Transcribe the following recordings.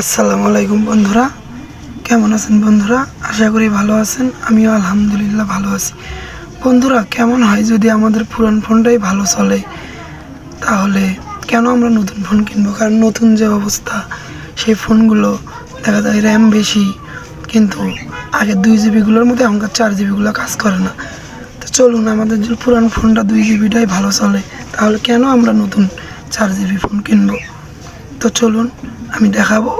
আসসালামু আলাইকুম বন্ধুরা। কেমন আছেন বন্ধুরা? আশা করি ভালো আছেন। আমিও আলহামদুলিল্লাহ ভালো আছি। বন্ধুরা, কেমন হয় যদি আমাদের পুরান ফোনটাই ভালো চলে? তাহলে কেন আমরা নতুন ফোন কিনবো? কারণ নতুন যে অবস্থা, সেই ফোনগুলো দেখা যায় র্যাম বেশি। কিন্তু আগে দুই জিবিগুলোর মধ্যে এখনকার চার জিবিগুলো কাজ করে না। তো চলুন, আমাদের যে পুরান ফোনটা দুই জিবিটাই ভালো চলে। তাহলে কেন আমরা নতুন চার জিবি ফোন কিনবো? তো চলুন, আমি দেখাবো।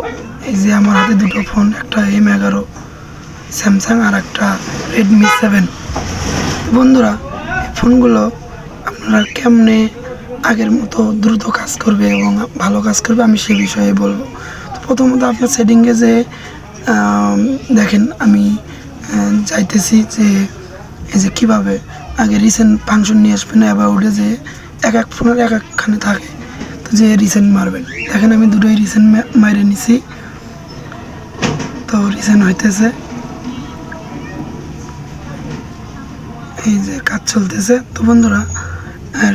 এই যে আমার হাতে দুটো ফোন, একটা এম এগারো স্যামসাং আর একটা রেডমি সেভেন বন্ধুরা, এই ফোনগুলো আপনারা কেমনে আগের মতো দ্রুত কাজ করবে এবং ভালো কাজ করবে, আমি সে বিষয়ে বলব। তো প্রথমত আপনার সেটিংয়ে যে দেখেন, আমি চাইতেছি যে, এই যে কীভাবে আগে রিসেন্ট ফাংশন নিয়ে আসবেন অ্যাবাউটে যে এক এক ফোনের এক একখানে থাকে। যে রিসেন্ট মারবেন। দেখেন আমি দুটোই রিসেন্ট মাইরে নিছি। তো রিসেন্ট হইতেছে। এই যে কাজ চলতেছে। তো বন্ধুরা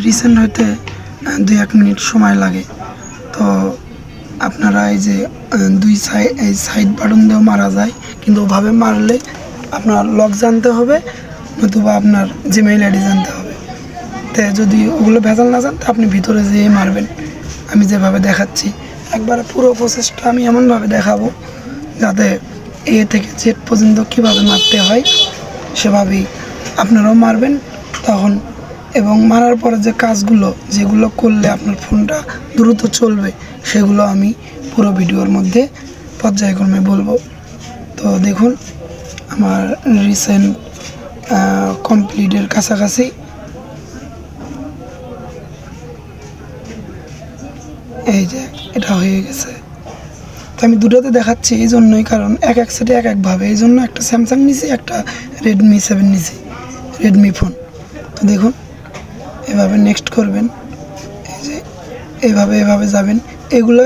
রিসেন্ট হইতে দুই এক মিনিট সময় লাগে। তো আপনারা এই যে দুই সাইড এই সাইড বাটন দিয়েও মারা যায়। কিন্তু ওভাবে মারলে আপনার লক জানতে হবে, নতুবা আপনার জিমেইল আইডি জানতে হবে। তো যদি ওগুলো ভেজাল না জানতে, আপনি ভিতরে যেয়ে মারবেন। আমি যেভাবে দেখাচ্ছি, একবার পুরো প্রসেসটা আমি এমনভাবে দেখাবো যাতে এ থেকে জেড পর্যন্ত কীভাবে মারতে হয় সেভাবেই আপনারাও মারবেন তখন। এবং মারার পরে যে কাজগুলো, যেগুলো করলে আপনার ফোনটা দ্রুত চলবে, সেগুলো আমি পুরো ভিডিওর মধ্যে পর্যায়ক্রমে বলব। তো দেখুন, আমার রিসেন্ট কমপ্লিটের কাছাকাছি এই যে, এটা হয়ে গেছে। তো আমি দুটোতে দেখাচ্ছি এই জন্যই, কারণ এক এক সেটে এক একভাবে। এই জন্য একটা স্যামসাং নিছি, একটা রেডমি সেভেন নিছি রেডমি ফোন তো দেখুন, এভাবে নেক্সট করবেন। এই যে, এভাবে এভাবে যাবেন। এগুলো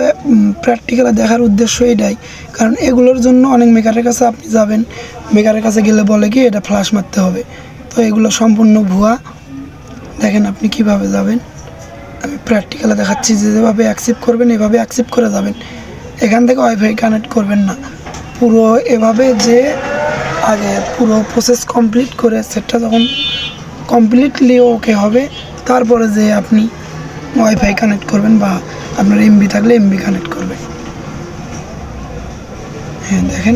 প্র্যাকটিক্যালে দেখার উদ্দেশ্য এটাই। কারণ এগুলোর জন্য অনেক মেকারের কাছে আপনি যাবেন। মেকারের কাছে গেলে বলে কি, এটা ফ্লাশ মারতে হবে। তো এগুলো সম্পূর্ণ ভুয়া। দেখেন আপনি কীভাবে যাবেন। আমি প্র্যাকটিক্যালে দেখাচ্ছি যে যেভাবে অ্যাকসেপ্ট করবেন, এভাবে অ্যাকসেপ্ট করে যাবেন। এখান থেকে ওয়াইফাই কানেক্ট করবেন না। পুরো এভাবে যে আগে পুরো প্রসেস কমপ্লিট করে সেটটা যখন কমপ্লিটলি ওকে হবে, তারপরে যে আপনি ওয়াইফাই কানেক্ট করবেন বা আপনার এমবি থাকলে এমবি কানেক্ট করবেন। হ্যাঁ দেখেন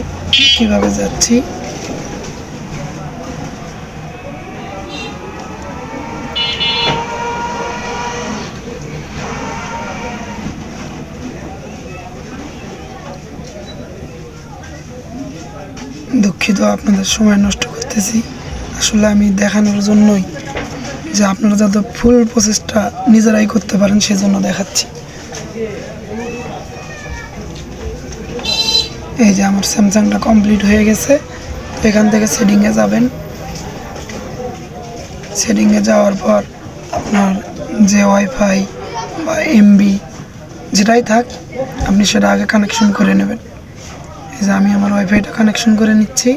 কীভাবে যাচ্ছি। দুঃখিত, আপনাদের সময় নষ্ট করতেছি। আসলে আমি দেখানোর জন্যই যে আপনারা যাতে ফুল প্রসেসটা নিজেরাই করতে পারেন, সেজন্য দেখাচ্ছি। এই যে আমার স্যামসাংটা কমপ্লিট হয়ে গেছে। এখান থেকে সেটিংয়ে যাবেন। সেটিংয়ে যাওয়ার পর আপনার যে ওয়াইফাই বা এমবি যেটাই থাক, আপনি সেটা আগে কানেকশন করে নেবেন। এই যে আমি আমার ওয়াইফাইটা কানেকশন করে নিচ্ছি।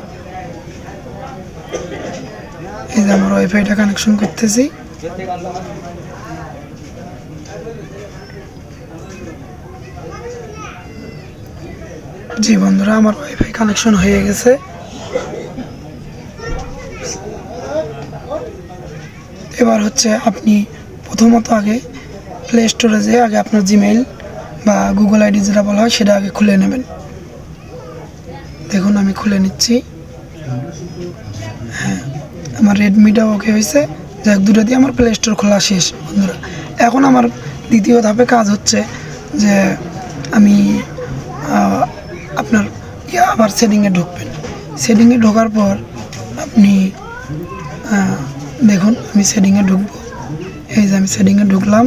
এই যে আমার ওয়াইফাইটা কানেকশন করতেছি। জি বন্ধুরা, আমার ওয়াইফাই কানেকশন হয়ে গেছে। এবার হচ্ছে আপনি প্রথমত আগে প্লে স্টোরে যেয়ে আগে আপনার জিমেইল বা গুগল আইডি যেটা বলা হয়, সেটা আগে খুলে নেবেন। দেখুন, আমি খুলে নিচ্ছি। হ্যাঁ আমার রেডমিটা ওকে হয়েছে। যাক, দুটো দিয়ে আমার প্লে স্টোর খোলা শেষ, বন্ধুরা। এখন আমার দ্বিতীয় ধাপে কাজ হচ্ছে যে আমি আপনার ইয়া আবার সেটিংয়ে ঢুকবেন। সেটিংয়ে ঢোকার পর আপনি দেখুন, আমি সেটিংয়ে ঢুকবো। এই যে আমি সেটিংয়ে ঢুকলাম।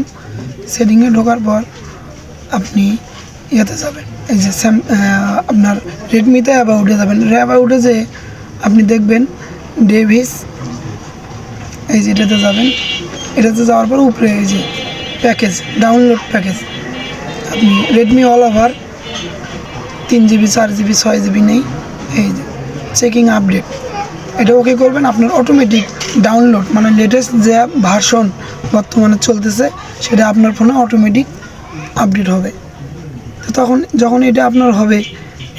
সেটিংয়ে ঢোকার পর আপনি ইয়েতে যাবেন। এই যে আপনার রেডমিতে অ্যাবাউটে যাবেন। অ্যাবাউটে যে আপনি দেখবেন ডেভিস এই যে এটাতে যাবেন। এটাতে যাওয়ার পর উপরে এই যে প্যাকেজ ডাউনলোড প্যাকেজ আপনি রেডমি অল ওভার তিন জিবি চার জিবি ছয় জিবি নেই। এই যে চেকিং আপডেট এটা ওকে করবেন, আপনার অটোমেটিক ডাউনলোড মানে লেটেস্ট যে ভার্সন বর্তমানে চলতেছে, সেটা আপনার ফোনে অটোমেটিক আপডেট হবে। তো তখন যখন এটা আপনার হবে,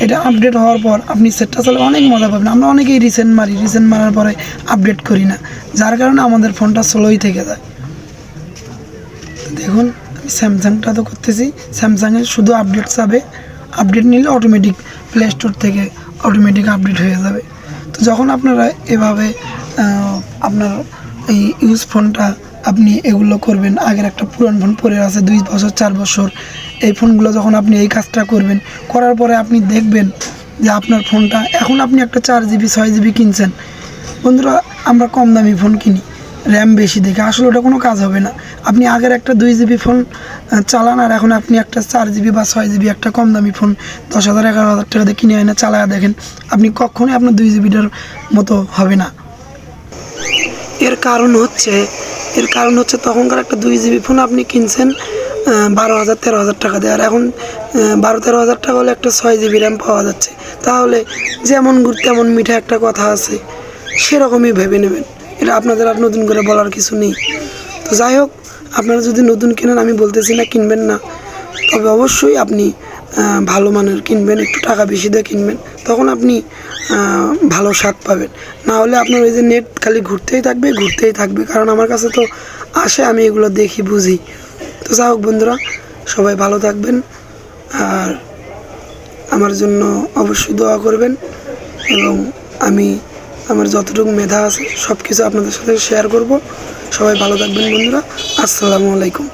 এটা আপডেট হওয়ার পর আপনি সেটটা চালে অনেক মজা পাবেন। আমরা অনেকেই রিসেন্ট মারি রিসেন্ট মারার পরে আপডেট করি না। যার কারণে আমাদের ফোনটা স্লোই থেকে যায়। দেখুন, আমি স্যামসাংটা তো করতেছি। স্যামসাংয়ের শুধু আপডেট যাবে আপডেট নিলে অটোমেটিক প্লে স্টোর থেকে অটোমেটিক আপডেট হয়ে যাবে। তো যখন আপনারা এভাবে আপনার এই ইউজ ফোনটা আপনি এগুলো করবেন, আগের একটা পুরান ফোন পড়ে আছে দুই বছর, চার বছর এই ফোনগুলো যখন আপনি এই কাজটা করবেন, করার পরে আপনি দেখবেন যে আপনার ফোনটা, এখন আপনি একটা চার জিবি, ছয় জিবি কিনছেন। বন্ধুরা, আমরা কম দামি ফোন কিনি, র্যাম বেশি দেখে। আসলে ওটা কোনো কাজ হবে না। আপনি আগের একটা দুই জিবি ফোন চালান আর এখন আপনি একটা চার জিবি বা ছয় জিবি একটা কম দামি ফোন, দশ হাজার, এগারো হাজার টাকা দিয়ে কিনে এনে চালায় দেখেন, আপনি কখনোই আপনার দুই জিবিটার মতো হবে না। এর কারণ হচ্ছে, এর কারণ হচ্ছে তখনকার একটা দুই জিবি ফোন আপনি কিনছেন বারো হাজার, তেরো হাজার টাকা দেয়। আর এখন বারো, তেরো হাজার টাকা হলে একটা ছয় জিবি র্যাম পাওয়া যাচ্ছে। তাহলে যেমন গুড় তেমন মিঠা একটা কথা আছে, সেরকমই ভেবে নেবেন। এটা আপনাদের আর নতুন করে বলার কিছু নেই। তো যাই হোক, আপনারা যদি নতুন কেনেন, আমি বলতেছি না কিনবেন না। তবে অবশ্যই আপনি ভালো মানের কিনবেন, একটু টাকা বেশি দিয়ে কিনবেন। তখন আপনি ভালো স্বাদ পাবেন। না হলে আপনার ওই যে নেট খালি ঘুরতেই থাকবে ঘুরতেই থাকবে। কারণ আমার কাছে তো আসে, আমি এগুলো দেখি, বুঝি। তো যা হোক বন্ধুরা, সবাই ভালো থাকবেন আর আমার জন্য অবশ্যই দোয়া করবেন এবং আমি আমার যতটুকু মেধা আছে সব কিছু আপনাদের সাথে শেয়ার করব। সবাই ভালো থাকবেন বন্ধুরা, আসসালামু আলাইকুম।